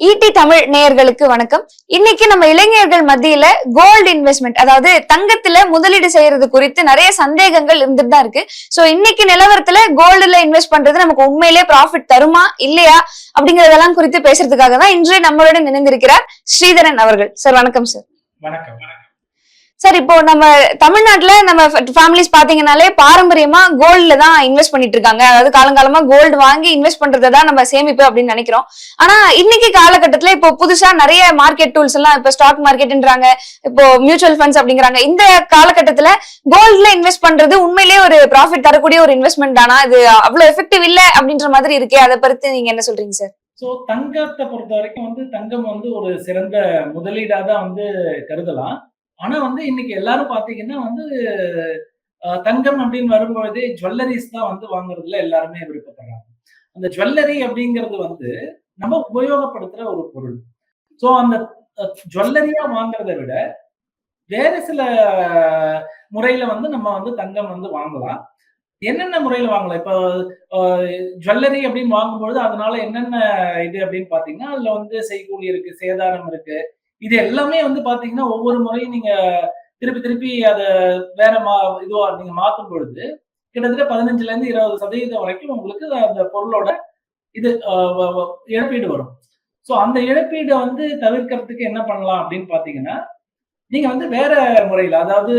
ED Tamil நேயர்களுக்கு வணக்கம். இன்னைக்கு நம்ம இளைஞர்கள் மத்தியில கோல்டு இன்வெஸ்ட்மெண்ட் அதாவது தங்கத்துல முதலீடு செய்யறது குறித்து நிறைய சந்தேகங்கள் இருந்துட்டு தான் இருக்கு. சோ இன்னைக்கு நிலவரத்துல கோல்டுல இன்வெஸ்ட் பண்றது நமக்கு உண்மையிலேயே ப்ராஃபிட் தருமா இல்லையா அப்படிங்கறதெல்லாம் குறித்து பேசுறதுக்காக தான் இன்று நம்மளுடன் இணைந்திருக்கிறார் ஸ்ரீதரன் அவர்கள். சார் வணக்கம் சார் வணக்கம். சார் இப்போ நம்ம தமிழ்நாட்டுல நம்ம ஃபேமிலிஸ் பாத்தீங்கன்னாலே பாரம்பரியமா கோல்ட்ல தான் இன்வெஸ்ட் பண்ணிட்டு இருக்காங்க. அதாவது காலங்காலமா கோல்டு வாங்கி இன்வெஸ்ட் பண்றதை தான் நம்ம சேமிப்பு அப்படின்னு நினைக்கிறோம். ஆனா இன்னைக்கு காலகட்டத்துல இப்போ புதுசா நிறைய மார்க்கெட் டூல்ஸ் எல்லாம் இப்போ ஸ்டாக் மார்க்கெட்ன்றாங்க இப்போ மியூச்சுவல் ஃபண்ட்ஸ் அப்படிங்கிறாங்க. இந்த காலகட்டத்துல கோல்ட்ல இன்வெஸ்ட் பண்றது உண்மையிலேயே ஒரு ப்ராஃபிட் தரக்கூடிய ஒரு இன்வெஸ்ட்மெண்ட் ஆனா இது அவ்வளவு எஃபெக்டிவ் இல்ல அப்படின்ற மாதிரி இருக்கே. அதை பத்தி நீங்க என்ன சொல்றீங்க சார் ஸோ தங்கத்தை பொறுத்த வரைக்கும் வந்து தங்கம் வந்து ஒரு சிறந்த முதலீடாக தான் வந்து கருதலாம். ஆனா வந்து இன்னைக்கு எல்லாரும் பாத்தீங்கன்னா வந்து தங்கம் அப்படின்னு வரும்பொழுதே ஜுவல்லரிஸ் தான் வந்து வாங்குறதுல எல்லாருமே விருப்பப்படுறாங்க. அந்த ஜுவல்லரி அப்படிங்கிறது வந்து நம்ம உபயோகப்படுத்துற ஒரு பொருள். ஸோ அந்த ஜுவல்லரியா வாங்குறதை விட வேறு சில முறையில வந்து நம்ம வந்து தங்கம் வந்து வாங்கலாம். என்னென்ன முறையில வாங்கலாம்? இப்போ ஜுவல்லரி அப்படின்னு வாங்கும்பொழுது அதனால என்னென்ன இது அப்படின்னு பாத்தீங்கன்னா அதுல வந்து செய்கூலி இருக்கு சேதாரம் இருக்கு இது எல்லாமே வந்து பாத்தீங்கன்னா ஒவ்வொரு முறையும் நீங்க திருப்பி திருப்பி அதை வேற மா இதுவா நீங்க மாத்தும் பொழுது கிட்டத்தட்ட பதினஞ்சுல இருந்து இருபது சதவீதம் வரைக்கும் உங்களுக்கு அந்த பொருளோட இது இழப்பீடு வரும். ஸோ அந்த இழப்பீடை வந்து தவிர்க்கிறதுக்கு என்ன பண்ணலாம் அப்படின்னு பாத்தீங்கன்னா நீங்க வந்து வேற முறையில அதாவது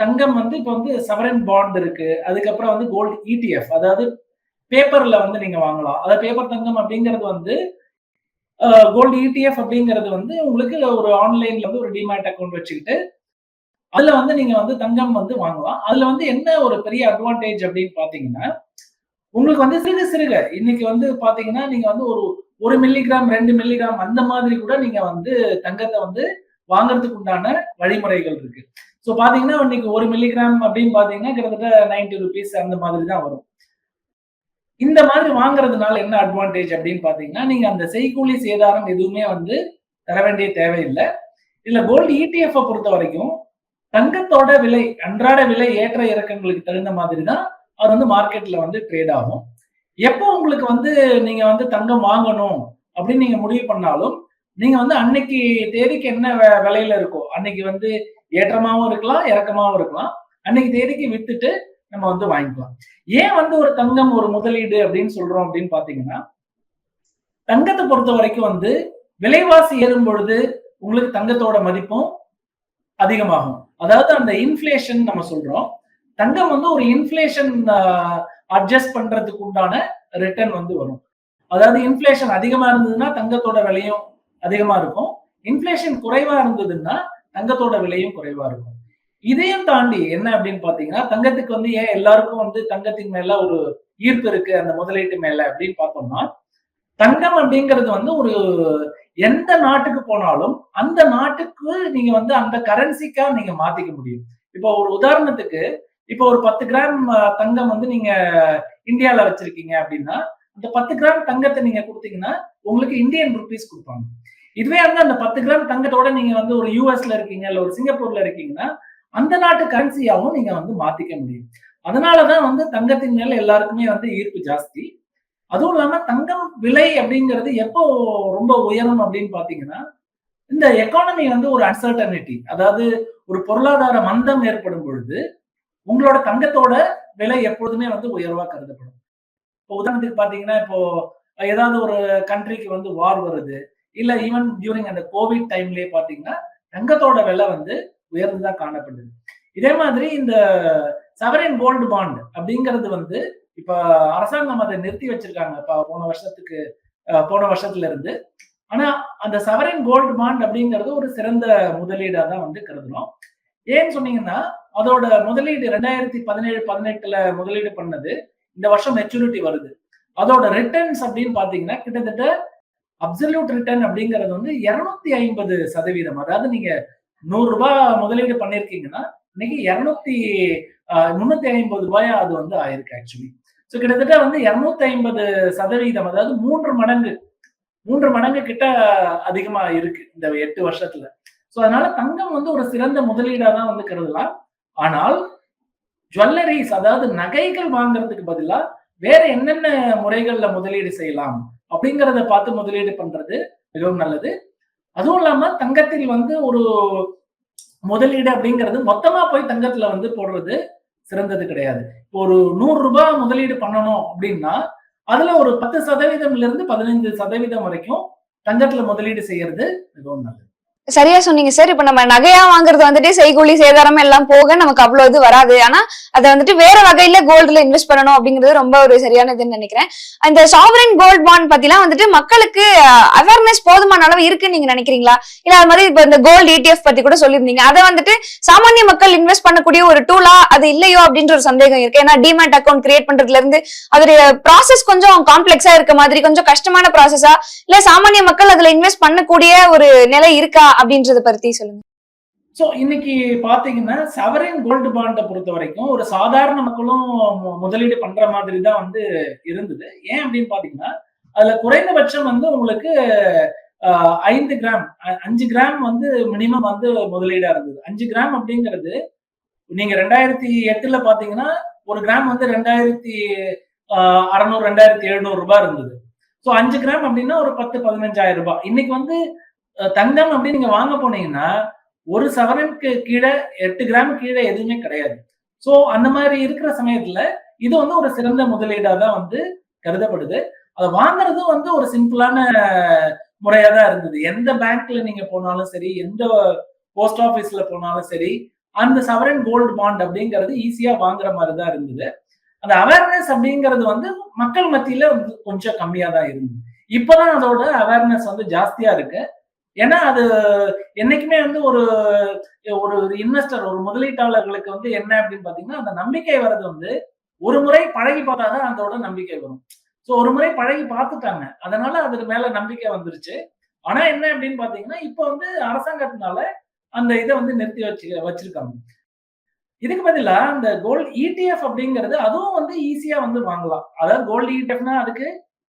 தங்கம் வந்து இப்போ வந்து சவரன் பாண்ட் இருக்கு அதுக்கப்புறம் வந்து கோல்டு இடிஎஃப் அதாவது பேப்பர்ல வந்து நீங்க வாங்கலாம். அதாவது பேப்பர் தங்கம் அப்படிங்கிறது வந்து கோல்டு இடிஎஃப் அப்படிங்கிறது வந்து உங்களுக்கு ஒரு ஆன்லைன்ல வந்து ஒரு டிமேட் அக்கௌண்ட் வச்சுக்கிட்டு அதுல வந்து நீங்க வந்து தங்கம் வந்து வாங்கலாம். அதுல வந்து என்ன ஒரு பெரிய அட்வான்டேஜ் அப்படின்னு பாத்தீங்கன்னா உங்களுக்கு வந்து சிறுக சிறுக இன்னைக்கு வந்து பாத்தீங்கன்னா நீங்க வந்து ஒரு ஒரு மில்லிகிராம் ரெண்டு மில்லிகிராம் அந்த மாதிரி கூட நீங்க வந்து தங்கத்தை வந்து வாங்குறதுக்கு உண்டான வழிமுறைகள் இருக்கு. ஸோ பாத்தீங்கன்னா இன்னைக்கு ஒரு மில்லிகிராம் அப்படின்னு பாத்தீங்கன்னா கிட்டத்தட்ட நைன்டி ருபீஸ் அந்த மாதிரி தான் வரும். இந்த மாதிரி வாங்குறதுனால என்ன அட்வான்டேஜ் அப்படின்னு பாத்தீங்கன்னா நீங்க அந்த செய்கூலி சேதாரம் எதுவுமே வந்து தர வேண்டிய தேவையில்லை. இதுல கோல்டு இடிஎஃப் பொறுத்த வரைக்கும் தங்கத்தோட விலை அன்றாட விலை ஏற்ற இறக்கங்களுக்கு தகுந்த மாதிரி தான் அது வந்து மார்க்கெட்ல வந்து ட்ரேட் ஆகும். எப்போ உங்களுக்கு வந்து நீங்க வந்து தங்கம் வாங்கணும் அப்படின்னு நீங்க முடிவு பண்ணாலும் நீங்க வந்து அன்னைக்கு தேதிக்கு என்ன விலையில இருக்கோ அன்னைக்கு வந்து ஏற்றமாவும் இருக்கலாம் இறக்கமாவும் இருக்கலாம். அன்னைக்கு தேதிக்கு வித்துட்டு நம்ம வந்து வாங்கிக்கலாம். ஏன் வந்து ஒரு தங்கம் ஒரு முதலீடு அப்படின்னு சொல்றோம் அப்படின்னு பாத்தீங்கன்னா தங்கத்தை பொறுத்த வரைக்கும் வந்து விலைவாசி ஏறும் பொழுது உங்களுக்கு தங்கத்தோட மதிப்பும் அதிகமாகும். அதாவது அந்த இன்ஃப்ளேஷன் நம்ம சொல்றோம். தங்கம் வந்து ஒரு இன்ஃப்ளேஷன் அட்ஜஸ்ட் பண்றதுக்கு உண்டான ரிட்டர்ன் வந்து வரும். அதாவது இன்ஃப்ளேஷன் அதிகமா இருந்ததுன்னா தங்கத்தோட விலையும் அதிகமா இருக்கும். இன்ஃப்ளேஷன் குறைவா இருந்ததுன்னா தங்கத்தோட விலையும் குறைவா இருக்கும். இதையும் தாண்டி என்ன அப்படின்னு பாத்தீங்கன்னா தங்கத்துக்கு வந்து ஏன் எல்லாருக்கும் வந்து தங்கத்தின் மேல ஒரு ஈர்ப்பு இருக்கு அந்த முதலீட்டு மேல அப்படின்னு பார்த்தோம்னா தங்கம் அப்படிங்கிறது வந்து ஒரு எந்த நாட்டுக்கு போனாலும் அந்த நாட்டுக்கு நீங்க வந்து அந்த கரன்சிக்கா நீங்க மாத்திக்க முடியும். இப்போ ஒரு உதாரணத்துக்கு இப்போ ஒரு பத்து கிராம் தங்கம் வந்து நீங்க இந்தியால வச்சிருக்கீங்க அப்படின்னா அந்த பத்து கிராம் தங்கத்தை நீங்க கொடுத்தீங்கன்னா உங்களுக்கு இந்தியன் ருபீஸ் கொடுப்பாங்க. இதுவே வந்து அந்த பத்து கிராம் தங்கத்தோட நீங்க வந்து ஒரு யூஎஸ்ல இருக்கீங்க இல்ல ஒரு சிங்கப்பூர்ல இருக்கீங்கன்னா அந்த நாட்டு கரன்சியாவும் நீங்க வந்து மாத்திக்க முடியும். அதனாலதான் வந்து தங்கத்தின் மேல எல்லாருக்குமே வந்து ஈர்ப்பு ஜாஸ்தி. அதுவும் இல்லாம தங்கம் விலை அப்படிங்கிறது எப்போ ரொம்ப உயரும் அப்படின்னு பாத்தீங்கன்னா இந்த எக்கானமி வந்து ஒரு அன்சர்டனிட்டி அதாவது ஒரு பொருளாதார மந்தம் ஏற்படும் பொழுது உங்களோட தங்கத்தோட விலை எப்பொழுதுமே வந்து உயர்வா கருதப்படும். இப்போ உதாரணத்துக்கு பாத்தீங்கன்னா இப்போ ஏதாவது ஒரு கண்ட்ரிக்கு வந்து வார் வருது இல்ல ஈவன் டியூரிங் அந்த கோவிட் டைம்லயே பாத்தீங்கன்னா தங்கத்தோட விலை வந்து உயர்ந்துதான் காணப்படுது இதே மாதிரி இந்த சவரின் கோல்டு பாண்ட் அப்படிங்கிறது வந்து இப்ப அரசாங்கம் அதை நிறுத்தி வச்சிருக்காங்க. இப்ப போன வருஷத்துக்கு அஹ், போன வருஷத்துல இருந்து. ஆனா அந்த சவரின் கோல்டு பாண்ட் அப்படிங்கிறது ஒரு சிறந்த முதலீடா தான் வந்து கருதுறோம். ஏன்னு சொன்னீங்கன்னா அதோட முதலீடு ரெண்டாயிரத்தி பதினேழு பதினெட்டுல முதலீடு பண்ணது. இந்த வருஷம் மெச்சூரிட்டி வருது. அதோட ரிட்டர்ன்ஸ் அப்படின்னு பாத்தீங்கன்னா கிட்டத்தட்ட அப்சல்யூட் ரிட்டர்ன் அப்படிங்கிறது வந்து இருநூத்தி ஐம்பது சதவீதம். அதாவது நீங்க நூறு ரூபாய் முதலீடு பண்ணிருக்கீங்கன்னா இன்னைக்கு இருநூத்தி முன்னூத்தி ஐம்பது ரூபாயா அது வந்து ஆயிருக்கு ஆக்சுவலி ஸோ கிட்டத்தட்ட வந்து இருநூத்தி ஐம்பது சதவீதம் அதாவது மூன்று மடங்கு மூன்று மடங்கு கிட்ட அதிகமா இருக்கு இந்த எட்டு வருஷத்துல. ஸோ அதனால தங்கம் வந்து ஒரு சிறந்த முதலீடா தான் வந்து கருதலாம். ஆனால் ஜுவல்லரிஸ் அதாவது நகைகள் வாங்குறதுக்கு பதிலா வேற என்னென்ன முறைகள்ல முதலீடு செய்யலாம் அப்படிங்கிறத பார்த்து முதலீடு பண்றது மிகவும் நல்லது. அதுவும் இல்லாம தங்கத்தில் வந்து ஒரு முதலீடு அப்படிங்கிறது மொத்தமா போய் தங்கத்துல வந்து போடுறது சிறந்தது கிடையாது. இப்போ ஒரு நூறு ரூபாய் முதலீடு பண்ணணும் அப்படின்னா அதுல ஒரு பத்து சதவீதம்ல இருந்து பதினைந்து சதவீதம் வரைக்கும் தங்கத்துல முதலீடு செய்யறது மிகவும் நல்லது. சரியா சொன்னீங்க சார். இப்ப நம்ம நகையா வாங்குறது வந்துட்டு செய்கூலி சேதாரம் எல்லாம் போக நமக்கு அவ்வளவு இது வராது. ஆனா அதை வந்துட்டு வேற வகையில கோல்டுல இன்வெஸ்ட் பண்ணணும் அப்படிங்கிறது ரொம்ப ஒரு சரியான இதுன்னு நினைக்கிறேன். இந்த சாவரின் கோல்ட் பாண்ட் பத்திலாம் வந்துட்டு மக்களுக்கு அவேர்னஸ் போதுமான அளவு இருக்குன்னு நீங்க நினைக்கிறீங்களா? இல்ல அது மாதிரி இப்ப இந்த கோல்டு இடிஎஃப் பத்தி கூட சொல்லியிருந்தீங்க. அதை வந்துட்டு சாமானிய மக்கள் இன்வெஸ்ட் பண்ணக்கூடிய ஒரு டூலா அது இல்லையோ அப்படின்ற ஒரு சந்தேகம் இருக்கு. ஏன்னா டிமேட் அக்கௌண்ட் கிரியேட் பண்றதுல இருந்து அதோடைய ப்ராசஸ் கொஞ்சம் காம்ப்ளெக்ஸா இருக்க மாதிரி கொஞ்சம் கஷ்டமான ப்ராசஸா இல்ல சாமானிய மக்கள் அதுல இன்வெஸ்ட் பண்ணக்கூடிய ஒரு நிலை இருக்கா அப்படின்றத பத்தி சொல்லுங்க. ஸோ இன்னைக்கு பாத்தீங்கன்னா சவரின் கோல்டு பாண்டை பொறுத்த வரைக்கும் ஒரு சாதாரண மக்களும் முதலீடு பண்ற மாதிரி தான் வந்து இருந்தது. ஏன் அப்படின்னு பாத்தீங்கன்னா அதுல குறைந்தபட்சம் வந்து உங்களுக்கு ஐந்து கிராம் அஞ்சு கிராம் வந்து மினிமம் வந்து முதலீடா இருந்தது. அஞ்சு கிராம் அப்படிங்கிறது நீங்க ரெண்டாயிரத்தி எட்டுல பாத்தீங்கன்னா ஒரு கிராம் வந்து ரெண்டாயிரத்தி ஆஹ், அறநூறு ரெண்டாயிரத்தி எழுநூறு ரூபாய் இருந்தது. ஸோ அஞ்சு கிராம் அப்படின்னா ஒரு பத்து பதினஞ்சாயிரம் ரூபாய். இன்னைக்கு வந்து தங்கம் அப்படின்னு நீங்க வாங்க போனீங்கன்னா ஒரு சவரனுக்கு கீழே எட்டு கிராம் கீழே எதுவுமே கிடையாது. ஸோ அந்த மாதிரி இருக்கிற சமயத்துல இது வந்து ஒரு சிறந்த முதலீடா தான் வந்து கருதப்படுது. அதை வாங்குறதும் வந்து ஒரு சிம்பிளான முறையா தான் இருந்தது. எந்த பேங்க்ல நீங்க போனாலும் சரி எந்த போஸ்ட் ஆபீஸ்ல போனாலும் சரி அந்த சவரன் கோல்டு பாண்ட் அப்படிங்கிறது ஈஸியா வாங்குற மாதிரி தான் இருந்தது. அந்த அவேர்னஸ் அப்படிங்கிறது வந்து மக்கள் மத்தியில வந்து கொஞ்சம் கம்மியா தான் இருந்தது. இப்பதான் அதோட அவேர்னஸ் வந்து ஜாஸ்தியா இருக்கு. ஏன்னா அது என்னைக்குமே வந்து ஒரு ஒரு இன்வெஸ்டர் ஒரு முதலீட்டாளர்களுக்கு வந்து என்ன அப்படின்னு பாத்தீங்கன்னா அந்த நம்பிக்கை வர்றது வந்து ஒரு முறை பழகி பார்த்தாதான் அதோட நம்பிக்கை வரும். ஸோ ஒரு முறை பழகி பார்த்துட்டாங்க. அதனால அதுக்கு மேல நம்பிக்கை வந்துருச்சு. ஆனா என்ன அப்படின்னு பாத்தீங்கன்னா இப்போ வந்து அரசாங்கத்தினால அந்த இதை வந்து நிறுத்தி வச்சு வச்சிருக்காங்க. இதுக்கு பதிலா அந்த கோல்டு இடிஎஃப் அப்படிங்கிறது அதுவும் வந்து ஈஸியா வந்து வாங்கலாம். அதாவது கோல்டு இடிஎஃப்னா அதுக்கு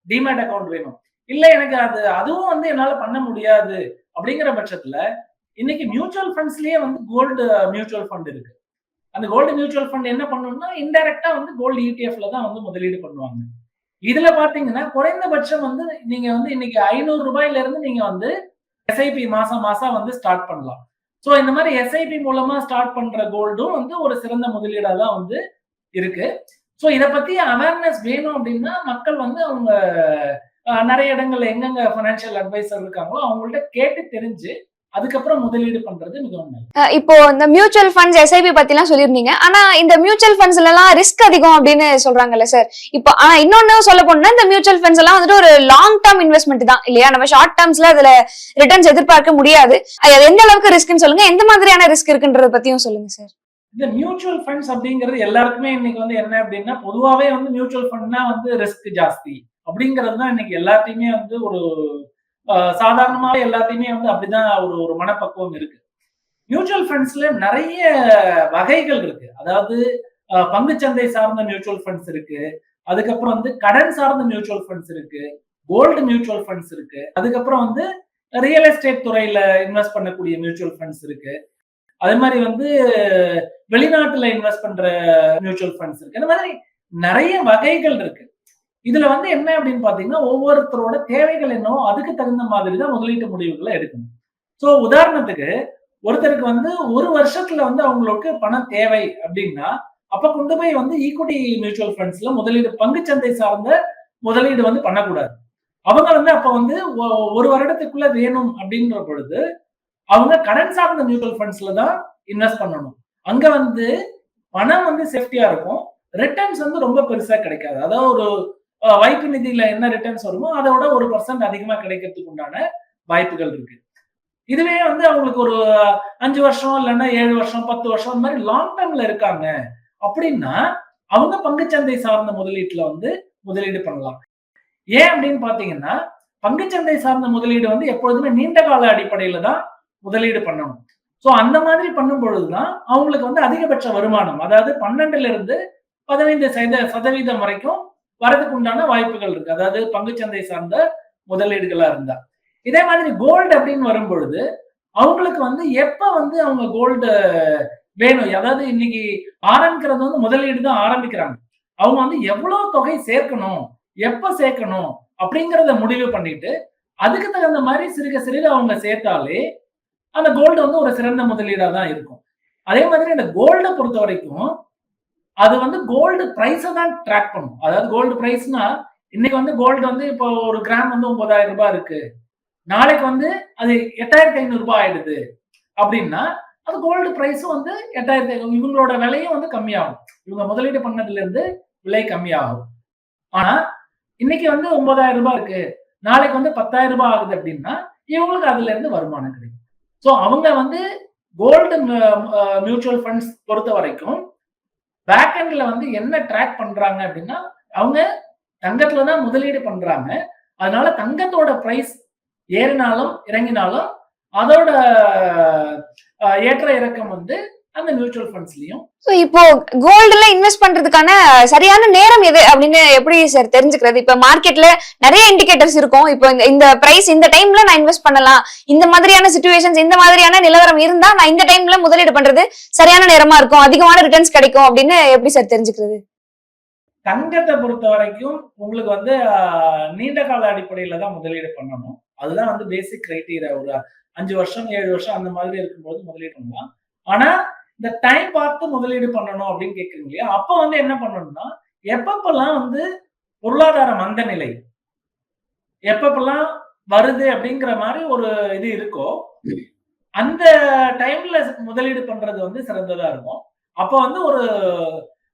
டிமேட் அக்கௌண்ட் வேணும். இல்ல எனக்கு அது அதுவும் வந்து என்னால பண்ண முடியாது. அப்படிங்கிற பட்சத்துல இன்னைக்கு மியூச்சுவல் ஃபண்ட்ஸ்லயே வந்து கோல்டு மியூச்சுவல் ஃபண்ட் இருக்கு. அந்த கோல்டு மியூச்சுவல் ஃபண்ட் என்ன பண்ணணும்னா இன்டெரக்டா வந்து கோல்டு இடிஎஃப்ல தான் வந்து முதலீடு பண்ணுவாங்க. இதுல பாத்தீங்கன்னா குறைந்தபட்சம் வந்து நீங்க வந்து இன்னைக்கு ஐநூறு ரூபாயில இருந்து நீங்க வந்து எஸ்ஐபி மாசம் மாசம் வந்து ஸ்டார்ட் பண்ணலாம். ஸோ இந்த மாதிரி எஸ்ஐபி மூலமா ஸ்டார்ட் பண்ற கோல்டும் வந்து ஒரு சிறந்த முதலீடா தான் வந்து இருக்கு. ஸோ இதை பத்தி அவேர்னஸ் வேணும் அப்படின்னா மக்கள் வந்து அவங்க நிறைய இடங்கள்ல எங்கெங்க ஃபைனான்சியல் அட்வைசர் இருக்காங்களோ அவங்கள்ட்ட கேட்டு தெரிஞ்சு அதுக்கப்புறம் முதலீடு பண்றது மிகவும் இப்போ இந்த மியூச்சுவல் ஃபண்ட்ஸ் எஸ்ஐபி பத்தி எல்லாம் சொல்லியிருந்தீங்க. ஆனா இந்த மியூச்சுவல் ஃபண்ட்ஸ்ல எல்லாம் ரிஸ்க் அதிகம் அப்படின்னு சொல்றாங்கல்ல சார் இப்போ ஆனா இன்னொன்னு சொல்ல போனா இந்த மியூச்சுவல் ஃபண்ட்ஸ் எல்லாம் வந்துட்டு ஒரு லாங் டேர்ம் இன்வெஸ்ட்மெண்ட் தான் இல்லையா? நம்ம ஷார்ட் டேர்ம்ஸ்ல அதுல ரிட்டர்ன்ஸ் எதிர்பார்க்க முடியாது. அது எந்த அளவுக்கு ரிஸ்க்னு சொல்லுங்க. எந்த மாதிரியான ரிஸ்க் இருக்குன்றத பத்தியும் சொல்லுங்க சார் இந்த மியூச்சுவல் ஃபண்ட்ஸ் அப்படிங்கிறது எல்லாருக்குமே இன்னைக்கு வந்து என்ன அப்படின்னா பொதுவாவே வந்து மியூச்சுவல் ஃபண்ட்னா வந்து ரிஸ்க் ஜாஸ்தி. அப்படிங்கிறது தான் இன்னைக்கு எல்லாத்தையுமே வந்து ஒரு சாதாரணமாக எல்லாத்தையுமே வந்து அப்படிதான் ஒரு ஒரு மனப்பக்குவம் இருக்கு. மியூச்சுவல் ஃபண்ட்ஸ்ல நிறைய வகைகள் இருக்கு. அதாவது பங்குச்சந்தை சார்ந்த மியூச்சுவல் ஃபண்ட்ஸ் இருக்கு. அதுக்கப்புறம் வந்து கடன் சார்ந்த மியூச்சுவல் ஃபண்ட்ஸ் இருக்கு. கோல்டு மியூச்சுவல் ஃபண்ட்ஸ் இருக்கு. அதுக்கப்புறம் வந்து ரியல் எஸ்டேட் துறையில இன்வெஸ்ட் பண்ணக்கூடிய மியூச்சுவல் ஃபண்ட்ஸ் இருக்கு. அதே மாதிரி வந்து வெளிநாட்டுல இன்வெஸ்ட் பண்ற மியூச்சுவல் ஃபண்ட்ஸ் இருக்கு. இந்த மாதிரி நிறைய வகைகள் இருக்கு. இதுல வந்து என்ன அப்படின்னு பாத்தீங்கன்னா ஒவ்வொருத்தரோட தேவைகள் என்னவோ அதுக்கு தகுந்த மாதிரி தான் முதலீட்டு முடிவுகளை எடுக்கணும். ஸோ உதாரணத்துக்கு ஒருத்தருக்கு வந்து ஒரு வருஷத்துல வந்து அவங்களுக்கு பணம் தேவை அப்படின்னா அப்ப கொண்டு போய் வந்து ஈக்குவிட்டி மியூச்சுவல் ஃபண்ட்ஸ்ல முதலீடு பங்குச்சந்தை சார்ந்த முதலீடு வந்து பண்ணக்கூடாது. அவங்க வந்து அப்ப வந்து ஒ- ஒரு வருடத்துக்குள்ள வேணும் அப்படின்ற பொழுது அவங்க கடன் சார்ந்த மியூச்சுவல் ஃபண்ட்ஸ்ல தான் இன்வெஸ்ட் பண்ணணும். அங்க வந்து பணம் வந்து சேஃப்டியா இருக்கும். ரிட்டர்ன்ஸ் வந்து ரொம்ப பெருசா கிடைக்காது. அதாவது ஒரு வைப்பு நிதியில என்ன ரிட்டர்ன்ஸ் வருமோ அதோட ஒரு பர்சன்ட் அதிகமா கிடைக்கிறதுக்கு உண்டான வாய்ப்புகள் இருக்கு. இதுவே வந்து அவங்களுக்கு ஒரு அஞ்சு வருஷம் இல்லைன்னா ஏழு வருஷம் பத்து வருஷம் இந்த மாதிரி லாங் டேர்ம்ல இருக்காங்க. அப்படின்னா அவங்க பங்குச்சந்தை சார்ந்த முதலீட்டுல வந்து முதலீடு பண்ணலாம். ஏன் அப்படின்னு பாத்தீங்கன்னா பங்குச்சந்தை சார்ந்த முதலீடு வந்து எப்பொழுதுமே நீண்ட கால அடிப்படையில தான் முதலீடு பண்ணணும். ஸோ அந்த மாதிரி பண்ணும் பொழுதுதான் அவங்களுக்கு வந்து அதிகபட்ச வருமானம் அதாவது பன்னெண்டுல இருந்து பதினைந்து சத சதவீதம் வரைக்கும் வரதுக்கு உண்டான வாய்ப்புகள் இருக்கு. அதாவது பங்குச்சந்தை சார்ந்த முதலீடுகளா இருந்தா. இதே மாதிரி கோல்டு அப்படின்னு வரும்பொழுது அவங்களுக்கு வந்து எப்ப வந்து அவங்க கோல்டு வேணும்? அதாவது இன்னைக்கு ஆரம்பிக்கிறது வந்து முதலீடு தான் ஆரம்பிக்கிறாங்க. அவங்க வந்து எவ்வளவு தொகை சேர்க்கணும்? எப்ப சேர்க்கணும்? அப்படிங்கிறத முடிவு பண்ணிட்டு அதுக்கு தகுந்த மாதிரி சிறுக சிறுக அவங்க சேர்த்தாலே அந்த கோல்டு வந்து ஒரு சிறந்த முதலீடா தான் இருக்கும். அதே மாதிரி அந்த கோல்டை பொறுத்த வரைக்கும் அது வந்து கோல்டு ப்ரைஸை தான் ட்ராக் பண்ணும். அதாவது கோல்டு ப்ரைஸ்னா இன்னைக்கு வந்து கோல்டு வந்து இப்போ ஒரு கிராம் வந்து ஒன்பதாயிரம் ரூபாய் இருக்கு. நாளைக்கு வந்து அது எட்டாயிரத்தி ஐநூறு ரூபாய் ஆயிடுது. அப்படின்னா அது கோல்டு ப்ரைஸும் வந்து எட்டாயிரத்தி ஐநூறு இவங்களோட விலையும் வந்து கம்மியாகும். இவங்க முதலீடு பண்ணதுல இருந்து விலை கம்மியாகும். ஆனா இன்னைக்கு வந்து ஒன்பதாயிரம் ரூபாய் இருக்கு. நாளைக்கு வந்து பத்தாயிரம் ரூபாய் ஆகுது அப்படின்னா இவங்களுக்கு அதுல இருந்து வருமானம் கிடைக்கும். ஸோ அவங்க வந்து கோல்டு மியூச்சுவல் ஃபண்ட்ஸ் பொறுத்த வரைக்கும் பேக்கெண்ட்ல வந்து என்ன ட்ராக் பண்றாங்க அப்படின்னா அவங்க தங்கத்துல தான் முதலீடு பண்றாங்க. அதனால தங்கத்தோட பிரைஸ் ஏறினாலும் இறங்கினாலும் அதோட ஏற்ற இறக்கம் வந்து அந்த மியூச்சுவல் ஃபண்ட்ஸ்லயும் சோ இப்போ கோல்டுல இன்வெஸ்ட் பண்றதுக்கான சரியான நேரம் எது அப்படின்னு எப்படி சார் தெரிஞ்சுக்கிறது? இப்ப மார்க்கெட்ல நிறைய இண்டிகேட்டர்ஸ் இருக்கும். இப்போ இந்த- பிரைஸ் இந்த டைம்ல நான் இன்வெஸ்ட் பண்ணலாம். இந்த மாதிரியான சுச்சுவேஷன்ஸ் இந்த மாதிரியான நிலவரம் இருந்தா நான் இந்த டைம்ல முதலீடு பண்றது சரியான நேரமா இருக்கும். அதிகமான ரிட்டர்ன்ஸ் கிடைக்கும் அப்படின்னு எப்படி சார் தெரிஞ்சுக்கிறது? தங்கத்தை பொறுத்த வரைக்கும் உங்களுக்கு வந்து நீண்ட கால அடிப்படையில தான் முதலீடு பண்ணணும். அதுதான் வந்து பேசிக் கிரைட்டீரியா ஒரு அஞ்சு வருஷம் ஏழு வருஷம் அந்த மாதிரி இருக்கும்போது முதலீடு பண்ணலாம். ஆனா இந்த டைம் பார்த்து முதலீடு பண்ணணும் அப்படின்னு கேட்குறீங்க இல்லையா? அப்போ வந்து என்ன பண்ணணும்னா எப்பப்பெல்லாம் வந்து பொருளாதார மந்த நிலை எப்பப்பெல்லாம் வருது அப்படிங்கிற மாதிரி ஒரு இது இருக்கோ அந்த டைம்ல முதலீடு பண்றது வந்து சிறந்ததா இருக்கும். அப்போ வந்து ஒரு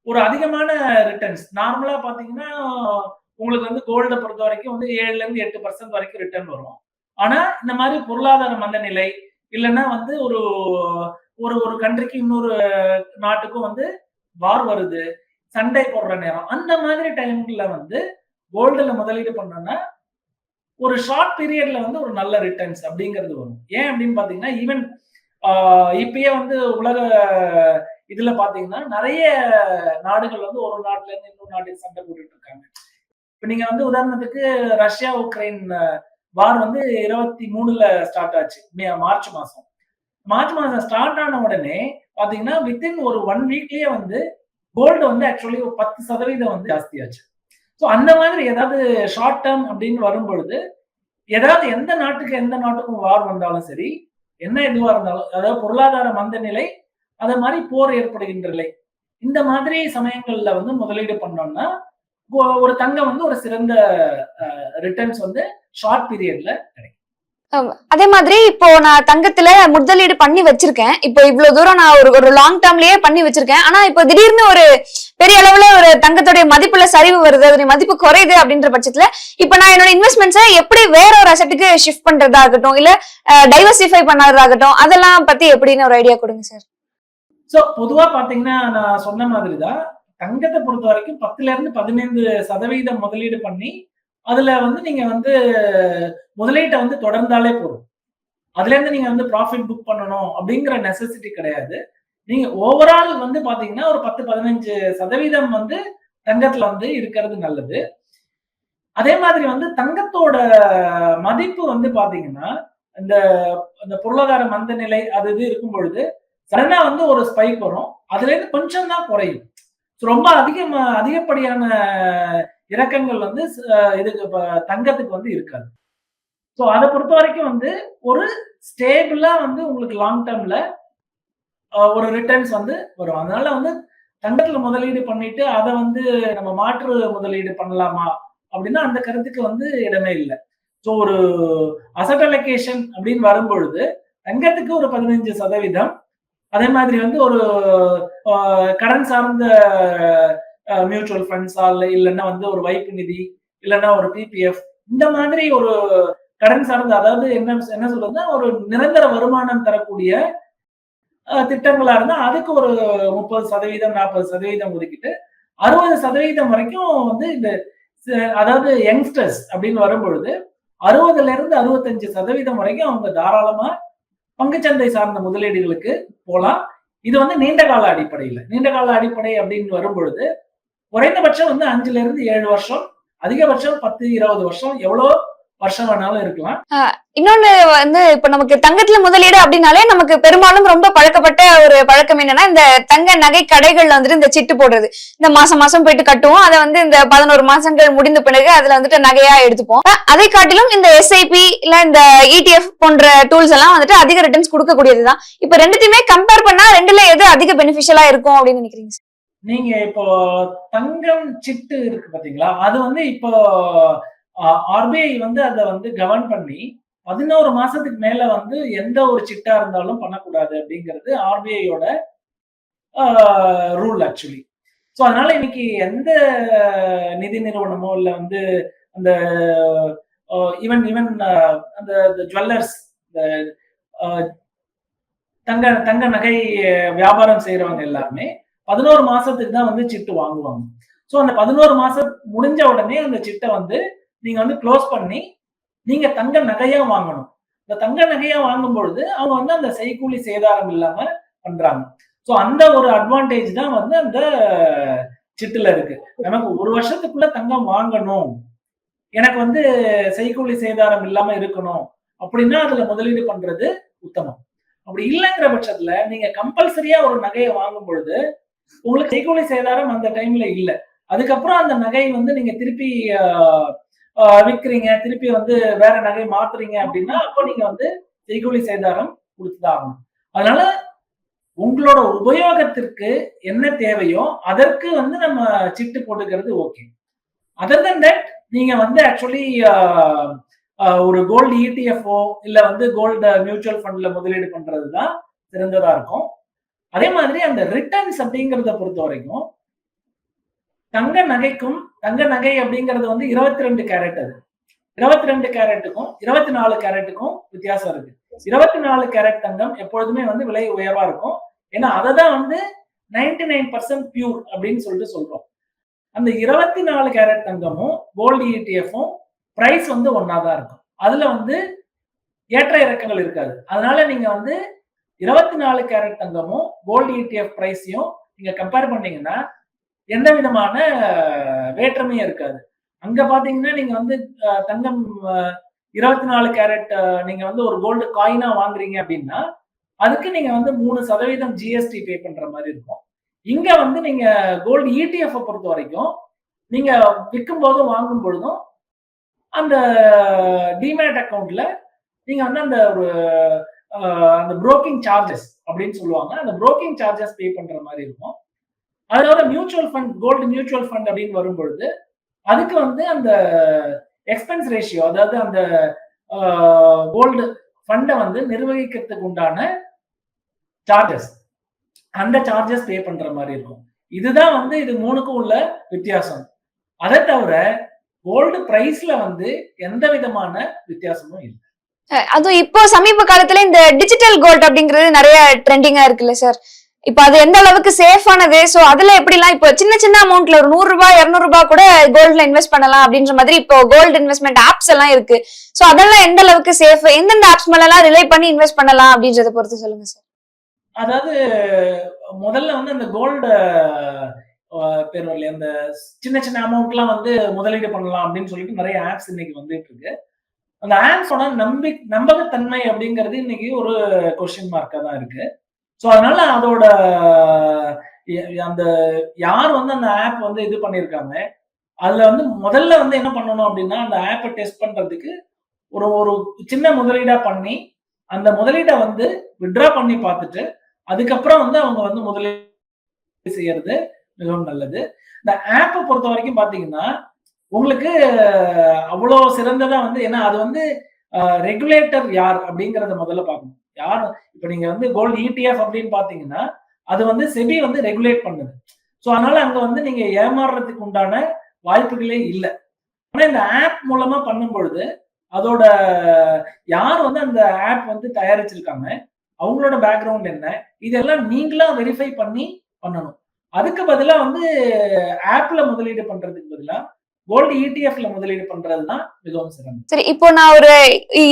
ஒரு அதிகமான ரிட்டர்ன்ஸ் நார்மலா பாத்தீங்கன்னா உங்களுக்கு வந்து கோல்டை பொறுத்த வரைக்கும் வந்து ஏழுல இருந்து எட்டு பர்சன்ட் வரைக்கும் ரிட்டர்ன் வரும். ஆனா இந்த மாதிரி பொருளாதார மந்த நிலை இல்லைன்னா வந்து ஒரு ஒரு ஒரு கண்ட்ரிக்கு இன்னொரு நாட்டுக்கும் வந்து வார் வருது சண்டை போடுற நேரம். அந்த மாதிரி டைம்ல வந்து கோல்டுல முதலீடு பண்ணோம்னா ஒரு ஷார்ட் பீரியட்ல வந்து ஒரு நல்ல ரிட்டர்ன்ஸ் அப்படிங்கிறது வரும். ஏன் அப்படின்னு பாத்தீங்கன்னா ஈவன் இப்பயே வந்து உலக இதுல பாத்தீங்கன்னா நிறைய நாடுகள் வந்து ஒரு நாட்டுல இருந்து இன்னொரு நாட்டுக்கு சண்டை போட்டுட்டு இருக்காங்க. இப்ப நீங்க வந்து உதாரணத்துக்கு ரஷ்யா உக்ரைன் வார் வந்து இருபத்தி மூணுல ஸ்டார்ட் ஆச்சு. மே- மார்ச் மாசம். மார்ச் மாதம் ஸ்டார்ட் ஆன உடனே பாத்தீங்கன்னா வித்தின் ஒரு ஒன் வீக்லயே வந்து கோல்டு வந்து ஆக்சுவலி ஒரு பத்து சதவீதம் வந்து ஜாஸ்தியாச்சு. ஸோ அந்த மாதிரி ஏதாவது ஷார்ட் டேர்ம் அப்படின்னு வரும்பொழுது ஏதாவது எந்த நாட்டுக்கு எந்த நாட்டுக்கும் வார் வந்தாலும் சரி என்ன இதுவா இருந்தாலும் அதாவது பொருளாதார மந்த நிலை அதே மாதிரி போர் ஏற்படுகின்ற நிலை இந்த மாதிரி சமயங்கள்ல வந்து முதலீடு பண்ணோம்னா ஒரு தங்கம் வந்து ஒரு சிறந்த ரிட்டர்ன்ஸ் வந்து ஷார்ட் பீரியட்ல கிடைக்கும். அதே மாதிரி இப்போ நான் தங்கத்துல முதலீடு பண்ணி வச்சிருக்கேன். இப்போ இவ்வளவு தூரம் நான் ஒரு ஒரு லாங் டேர்ம்லயே பண்ணி வச்சிருக்கேன். ஆனா இப்போ திடீர்னு ஒரு பெரிய அளவுல ஒரு தங்கத்துடைய மதிப்புல சரிவு வருது அதோடைய மதிப்பு குறையுது அப்படின்ற பட்சத்துல இப்போ நான் என்னோட இன்வெஸ்ட்மெண்ட்ஸை எப்படி வேற ஒரு அசட்டுக்கு ஷிஃப்ட் பண்றதாகட்டும் இல்ல டைவர்சிஃபை பண்ணதாகட்டும் அதெல்லாம் பத்தி எப்படின்னு ஒரு ஐடியா கொடுங்க சார் ஸோ பொதுவா பாத்தீங்கன்னா நான் சொன்ன மாதிரி தான் தங்கத்தை பொறுத்த வரைக்கும் பத்துல இருந்து பதினைந்து சதவீதம் முதலீடு பண்ணி அதுல வந்து நீங்க வந்து முதலீட்டை வந்து தொடர்ந்தாலே போதும். அதுல இருந்து நீங்க வந்து ப்ராஃபிட் புக் பண்ணணும் அப்படிங்கிற நெசசிட்டி கிடையாது. நீங்க ஓவரால் வந்து பாத்தீங்கன்னா ஒரு பத்து பதினஞ்சு சதவீதம் வந்து தங்கத்துல வந்து இருக்கிறது நல்லது. அதே மாதிரி வந்து தங்கத்தோட மதிப்பு வந்து பாத்தீங்கன்னா இந்த இந்த பொருளாதார மந்த நிலை அது இது இருக்கும் பொழுது சடனா வந்து ஒரு ஸ்பைக் வரும். அதுல இருந்து கொஞ்சம் தான் குறையும் ரொம்ப அதிகம் அதிகப்படியான இறக்கங்கள் வந்து இதுக்கு தங்கத்துக்கு வந்து இருக்காது. ஸோ அதை பொறுத்த வரைக்கும் வந்து ஒரு ஸ்டேபிளா வந்து உங்களுக்கு லாங் டேர்ம்ல ஒரு ரிட்டர்ன்ஸ் வந்து வரும். அதனால வந்து தங்கத்துல முதலீடு பண்ணிட்டு அதை வந்து நம்ம மாற்று முதலீடு பண்ணலாமா? அப்படின்னா அந்த கருத்துக்கு வந்து இடமே இல்லை. ஸோ ஒரு அசட் அலோகேஷன் அப்படின்னு வரும்பொழுது தங்கத்துக்கு ஒரு பதினஞ்சு சதவீதம். அதே மாதிரி வந்து ஒரு கடன் சார்ந்த மியூச்சுவல் ஃபண்ட்ஸா இல்ல இல்லைன்னா வந்து ஒரு வைப்பு நிதி இல்லைன்னா ஒரு பிபிஎஃப் இந்த மாதிரி ஒரு கடன் சார்ந்த அதாவது என்ன என்ன சொல்றதுன்னா ஒரு நிரந்தர வருமானம் தரக்கூடிய திட்டங்களா இருந்தா அதுக்கு ஒரு முப்பது சதவீதம் நாற்பது சதவீதம் ஒதுக்கிட்டு அறுபது சதவீதம் வரைக்கும் வந்து இந்த அதாவது யங்ஸ்டர்ஸ் அப்படின்னு வரும்பொழுது அறுபதுல இருந்து அறுபத்தஞ்சு சதவீதம் வரைக்கும் அவங்க தாராளமா பங்குச்சந்தை சார்ந்த முதலீடுகளுக்கு போலாம். இது வந்து நீண்ட கால அடிப்படையில். நீண்ட கால அடிப்படை அப்படின்னு வரும்பொழுது குறைந்தபட்சம் வந்து அஞ்சுல இருந்து ஏழு வருஷம் அதிகபட்சம் பத்து இருபது வருஷம் எவ்வளோ வருஷம் வேணாலும் இருக்கலாம். இன்னொன்னு வந்து இப்ப நமக்கு தங்கத்துல முதலீடு அப்படின்னாலே நமக்கு பெரும்பாலும் ரொம்ப பழக்கப்பட்ட ஒரு பழக்கம் என்னன்னா இந்த தங்க நகை கடைகள்ல வந்துட்டு இந்த சிட்டு போடுறது. இந்த மாசம் மாசம் போயிட்டு கட்டுவோம். அதை வந்து இந்த பதினோரு மாசங்கள் முடிந்த பிறகு அதுல வந்துட்டு நகையா எடுத்துப்போம். அதை காட்டிலும் இந்த எஸ்ஐபி இல்ல இந்த இடிஎஃப் போன்ற டூல்ஸ் எல்லாம் வந்துட்டு அதிக ரிட்டர்ன்ஸ் கொடுக்கக்கூடியதுதான். இப்ப ரெண்டுத்தையுமே கம்பேர் பண்ணா ரெண்டுல எது அதிக பெனிஃபிஷியலா இருக்கும் அப்படின்னு நினைக்கிறீங்க? நீங்க இப்போ தங்கம் சிட்டு இருக்கு பாத்தீங்களா? அது வந்து இப்போ ஆர்பிஐ வந்து அதை வந்து கவர்ன் பண்ணி பதினோரு மாசத்துக்கு மேல வந்து எந்த ஒரு சிட்டா இருந்தாலும் பண்ணக்கூடாது அப்படிங்கிறது ஆர்பிஐயோட ரூல் ஆக்சுவலி ஸோ அதனால இன்னைக்கு எந்த நிதி நிறுவனமோ இல்லை வந்து அந்த ஈவன் ஈவன் அந்த ஜுவல்லர்ஸ் தங்க தங்க நகை வியாபாரம் செய்யறவங்க எல்லாருமே பதினோரு மாசத்துக்கு தான் வந்து சிட்டு வாங்குவாங்க. ஸோ அந்த பதினோரு மாசம் முடிஞ்ச உடனே அந்த சிட்டை வந்து நீங்க வந்து க்ளோஸ் பண்ணி நீங்க தங்க நகையா வாங்கணும். இந்த தங்க நகையா வாங்கும் பொழுது அவங்க வந்து அந்த செய்கூலி சேதாரம் இல்லாம பண்றாங்க. ஸோ அந்த ஒரு அட்வான்டேஜ் தான் வந்து அந்த சிட்டுல இருக்கு. நமக்கு ஒரு வருஷத்துக்குள்ள தங்கம் வாங்கணும். எனக்கு வந்து செய்கூலி சேதாரம் இல்லாம இருக்கணும். அப்படின்னா அதுல முதலீடு பண்றது உத்தமம். அப்படி இல்லைங்கிற பட்சத்துல நீங்க கம்பல்சரியா ஒரு நகையை வாங்கும் பொழுது உங்களுக்கு செய்கூலி சேதாரம் அந்த டைம்ல இல்ல. அதுக்கப்புறம் அந்த நகை வந்து நீங்க திருப்பி விற்கிறீங்க திருப்பி வந்து வேற நகை மாத்துறீங்க அப்படின்னா அப்போ நீங்க வந்து செய்கூலி சேதாரம் கொடுத்துதான் ஆகணும். அதனால உங்களோட உபயோகத்திற்கு என்ன தேவையோ அதற்கு வந்து நம்ம சிட்டு போட்டுக்கிறது ஓகே அதர் than தட் நீங்க வந்து ஆக்சுவலி ஒரு கோல்டு இடிஎஃப்ஓ இல்ல வந்து கோல்டு மியூச்சுவல் ஃபண்ட்ல முதலீடு பண்றது தான் சிறந்ததா இருக்கும். அதே மாதிரி அந்த ரிட்டர்ன்ஸ் அப்படிங்கிறத பொறுத்த வரைக்கும் தங்க நகைக்கும் தங்க நகை அப்படிங்கிறது வந்து இருபத்தி ரெண்டு கேரட் அது. இருபத்தி ரெண்டு கேரட்டுக்கும் இருபத்தி நாலு கேரட்டுக்கும் வித்தியாசம் இருக்கு. இருபத்தி நாலு கேரட் தங்கம் எப்பொழுதுமே வந்து விலை உயர்வா இருக்கும். ஏன்னா அதை தான் வந்து நைன்டி நைன் பர்சன்ட் பியூர் அப்படின்னு சொல்லிட்டு சொல்றோம். அந்த இருபத்தி நாலு கேரட் தங்கமும் கோல்டு இடிஎஃப்பும் பிரைஸ் வந்து ஒன்னா தான் இருக்கும். அதுல வந்து ஏற்ற இறக்கங்கள் இருக்காது. அதனால நீங்க வந்து இருபத்தி நாலு கேரட் தங்கமும் கோல்டு இடிஎஃப் பிரைஸையும் நீங்க கம்பேர் பண்ணீங்கன்னா எந்த விதமான வேற்றுமையும் இருக்காது. அங்க பாத்தீங்கன்னா நீங்க வந்து தங்கம் இருபத்தி நாலு கேரட் நீங்க வந்து ஒரு கோல்டு காயினா வாங்குறீங்க அப்படின்னா அதுக்கு நீங்க வந்து மூணு சதவீதம் ஜிஎஸ்டி பே பண்ற மாதிரி இருக்கும். இங்க வந்து நீங்க கோல்டு இடிஎஃப் பொறுத்த வரைக்கும் நீங்க விற்கும் போதும் வாங்கும் பொழுதும் அந்த டிமேட் அக்கௌண்ட்ல நீங்க வந்து அந்த ஒரு அந்த புரோக்கிங் சார்ஜஸ் அப்படின்னு சொல்லுவாங்க. அந்த புரோக்கிங் சார்ஜஸ் பே பண்ற மாதிரி இருக்கும். அதோட mutual fund gold mutual fund அப்படின்னு வரும்பொழுது அதுக்கு வந்து அந்த எக்ஸ்பென்ஸ் ரேஷியோ அதாவது அந்த கோல்டு ஃபண்டை வந்து நிர்வகிக்கிறதுக்கு உண்டான சார்ஜஸ் அந்த சார்ஜஸ் பே பண்ற மாதிரி இருக்கும். இதுதான் வந்து இது மூணுக்கும் உள்ள வித்தியாசம். அதை தவிர கோல்டு பிரைஸ்ல வந்து எந்த விதமான வித்தியாசமும் இல்லை. அதுவும் இப்போ சமீப காலத்துல இந்த டிஜிட்டல் கோல்ட் அப்படிங்கிறது நிறைய ட்ரெண்டிங்கா இருக்குல்ல சார் இப்போ அது எந்த அளவுக்கு சேஃபானது சோ அதுல எப்படிலாம் இப்போ சின்ன சின்ன அமௌண்ட்ல ஒரு நூறு ரூபாய் இருநூறு ரூபாய் கூட கோல்ட்ல இன்வெஸ்ட் பண்ணலாம் அப்படின்ற மாதிரி இப்போ கோல்டு இன்வெஸ்ட்மெண்ட் ஆப்ஸ் எல்லாம் இருக்கு. சோ அதெல்லாம் எந்த அளவுக்கு சேஃப் எந்தெந்த ஆப்ஸ் மேல எல்லாம் ரிலே பண்ணி இன்வெஸ்ட் பண்ணலாம் அப்படின்றத பொறுத்து சொல்லுங்க சார் அதாவது முதல்ல வந்து அந்த கோல்டு பேர் இல்லையா அந்த சின்ன சின்ன அமௌண்ட்லாம் வந்து முதலீடு பண்ணலாம் அப்படின்னு சொல்லிட்டு நிறைய ஆப்ஸ் இன்னைக்கு வந்துட்டு இருக்கு. அந்த ஆன்ஸோட நம்பி நம்பகத்தன்மை அப்படிங்கிறது இன்னைக்கு ஒரு கொஸ்டின் மார்க்கா தான் இருக்கு. ஸோ அதனால அதோட அந்த யார் வந்து அந்த ஆப் வந்து இது பண்ணியிருக்காங்க அதுல வந்து முதல்ல வந்து என்ன பண்ணணும் அப்படின்னா அந்த ஆப்பை டெஸ்ட் பண்றதுக்கு ஒரு ஒரு சின்ன முதலீடா பண்ணி அந்த முதலீடை வந்து விட்ரா பண்ணி பார்த்துட்டு அதுக்கப்புறம் வந்து அவங்க வந்து முதலீடு செய்யறது மிகவும் நல்லது. இந்த ஆப்பை பொறுத்த வரைக்கும் பாத்தீங்கன்னா உங்களுக்கு அவ்வளோ சிறந்ததா வந்து ஏன்னா அது வந்து ரெகுலேட்டர் யார் அப்படிங்கறத முதல்ல பார்க்கணும். யார் இப்ப நீங்க வந்து கோல்டு இடிஎஃப் அப்படின்னு பாத்தீங்கன்னா அது வந்து செபி வந்து ரெகுலேட் பண்ணுது. ஸோ அதனால அங்க வந்து நீங்க ஏமாறுறதுக்கு உண்டான வாய்ப்புகளே இல்லை. ஆனா இந்த ஆப் மூலமா பண்ணும் பொழுது அதோட யார் வந்து அந்த ஆப் வந்து தயாரிச்சிருக்காங்க அவங்களோட பேக்ரவுண்ட் என்ன இதெல்லாம் நீங்களா வெரிஃபை பண்ணி பண்ணணும். அதுக்கு பதிலாக வந்து ஆப்ல முதலீடு பண்றதுக்கு பதிலாக கோல்டு இடிஎஃப்ல முதலீடு பண்றதுதான் மிகவும் சிறந்தது. சரி இப்போ நான் ஒரு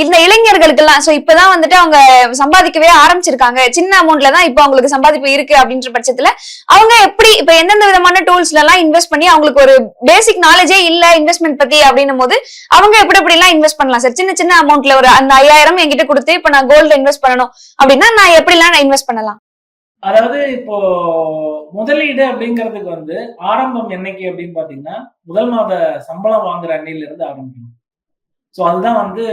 இந்த இளைஞர்களுக்கெல்லாம் சோ இப்பதான் வந்துட்டு அவங்க சம்பாதிக்கவே ஆரம்பிச்சிருக்காங்க. சின்ன அமௌண்ட்ல தான் இப்போ அவங்களுக்கு சம்பாதிப்பு இருக்கு அப்படின்ற பட்சத்துல அவங்க எப்படி இப்ப எந்தெந்த விதமான டூல்ஸ்ல எல்லாம் இன்வெஸ்ட் பண்ணி அவங்களுக்கு ஒரு பேசிக் நாலேஜே இல்ல இன்வெஸ்ட்மெண்ட் பத்தி அப்படின்னும் போது அவங்க எப்படி எப்படி எல்லாம் இன்வெஸ்ட் பண்ணலாம்? சார் சின்ன சின்ன அமௌண்ட்ல ஒரு அந்த ஐயாயிரம் என்கிட்ட கொடுத்து இப்ப நான் கோல்டு இன்வெஸ்ட் பண்ணணும் அப்படின்னா நான் எப்படி எல்லாம் இன்வெஸ்ட் பண்ணலாம்? அதாவது இப்போ முதலீடு அப்படிங்கிறதுக்கு வந்து ஆரம்பம் என்னைக்கு அப்படின்னு பாத்தீங்கன்னா முதல் மாத சம்பளம் வாங்குற அன்னையில இருந்து ஆரம்பிக்கணும். ஸோ அதுதான் வந்து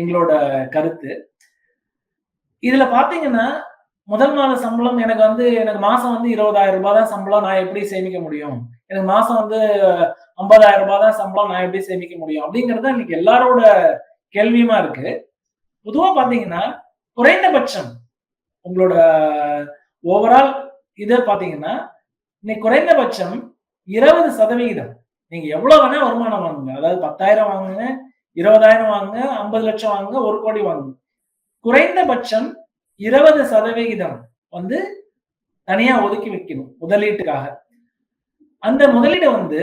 எங்களோட கருத்து. இதுல பாத்தீங்கன்னா முதல் மாத சம்பளம் எனக்கு வந்து எனக்கு மாசம் வந்து இருபதாயிரம் ரூபாய் தான் சம்பளம் நான் எப்படி சேமிக்க முடியும்? எனக்கு மாசம் வந்து ஐம்பதாயிரம் ரூபாய் தான் சம்பளம் நான் எப்படி சேமிக்க முடியும்? அப்படிங்கிறது இன்னைக்கு எல்லாரோட கேள்வியுமா இருக்கு. பொதுவா பாத்தீங்கன்னா குறைந்தபட்சம் உங்களோட ஓவரால் இதை பார்த்தீங்கன்னா இன்னைக்கு குறைந்தபட்சம் இருபது சதவிகிதம். நீங்க எவ்வளவு வேணா வருமானம் வாங்குங்க. அதாவது பத்தாயிரம் வாங்குங்க இருபதாயிரம் வாங்குங்க ஐம்பது லட்சம் வாங்குங்க ஒரு கோடி வாங்குங்க. குறைந்தபட்சம் இருபது சதவிகிதம் வந்து தனியா ஒதுக்கி வைக்கணும் முதலீட்டுக்காக. அந்த முதலீடை வந்து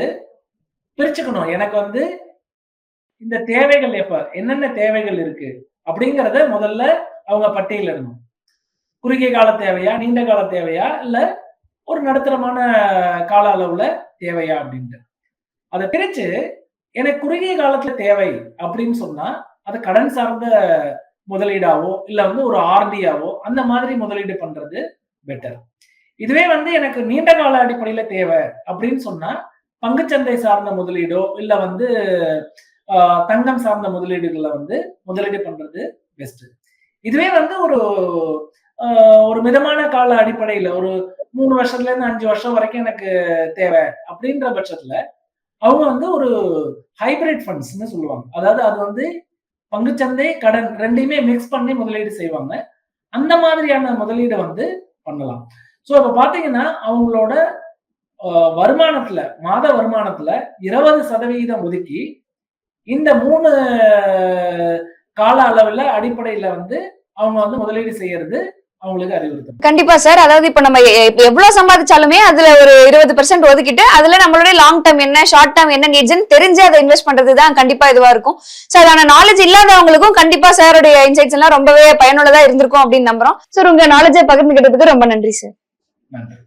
பிரிச்சுக்கணும். எனக்கு வந்து இந்த தேவைகள் எப்ப என்னென்ன தேவைகள் இருக்கு அப்படிங்கிறத முதல்ல அவங்க பட்டியலிடணும். குறுகிய கால தேவையா நீண்ட கால தேவையா இல்ல ஒரு நடுத்தரமான கால அளவுல தேவையா அப்படின்ட்டு. அதை பிரிச்சு எனக்கு குறுகிய காலத்துல தேவை அப்படின்னு சொன்னா அது கடன் சார்ந்த முதலீடாவோ இல்ல வந்து ஒரு ஆர்டியாவோ அந்த மாதிரி முதலீடு பண்றது பெட்டர் இதுவே வந்து எனக்கு நீண்ட கால அடிப்படையில தேவை அப்படின்னு சொன்னா பங்குச்சந்தை சார்ந்த முதலீடோ இல்ல வந்து ஆஹ், தங்கம் சார்ந்த முதலீடுகளை வந்து முதலீடு பண்றது பெஸ்ட் இதுவே வந்து ஒரு ஒரு மிதமான கால அடிப்படையில ஒரு மூணு வருஷத்துல இருந்து அஞ்சு வருஷம் வரைக்கும் எனக்கு தேவை அப்படின்ற பட்சத்துல அவங்க வந்து ஒரு ஹைபிரிட் ஃபண்ட்ஸ்னு சொல்லுவாங்க. அதாவது அது வந்து பங்குச்சந்தை கடன் ரெண்டையுமே மிக்ஸ் பண்ணி முதலீடு செய்வாங்க. அந்த மாதிரியான முதலீடை வந்து பண்ணலாம். ஸோ இப்போ பார்த்தீங்கன்னா அவங்களோட வருமானத்துல மாத வருமானத்துல இருபது சதவிகிதம் ஒதுக்கி இந்த மூணு கால அளவுல அடிப்படையில வந்து அவங்க வந்து முதலீடு செய்யறது கண்டிப்பா சார். அதாவது இப்ப நம்ம எவ்வளவு சம்பாதிச்சாலுமே அதுல ஒரு இருபது பெர்சென்ட் ஒதுக்கிட்டு அதுல நம்மளுடைய லாங் டேர்ம் என்ன ஷார்ட் டேர்ம் என்ன நீட்ஸ்னு தெரிஞ்சு அதை இன்வெஸ்ட் பண்றது தான் கண்டிப்பா இதுவா இருக்கும். சார் அதான நாலேஜ் இல்லாதவங்களுக்கும் கண்டிப்பா சாருடைய இன்சைட்ஸ் எல்லாம் ரொம்பவே பயனுள்ளதா இருந்திருக்கும் அப்படின்னு நம்புறோம். சார் உங்க நாலேஜை பகிர்ந்துகிட்டதுக்கு ரொம்ப நன்றி சார் நன்றி.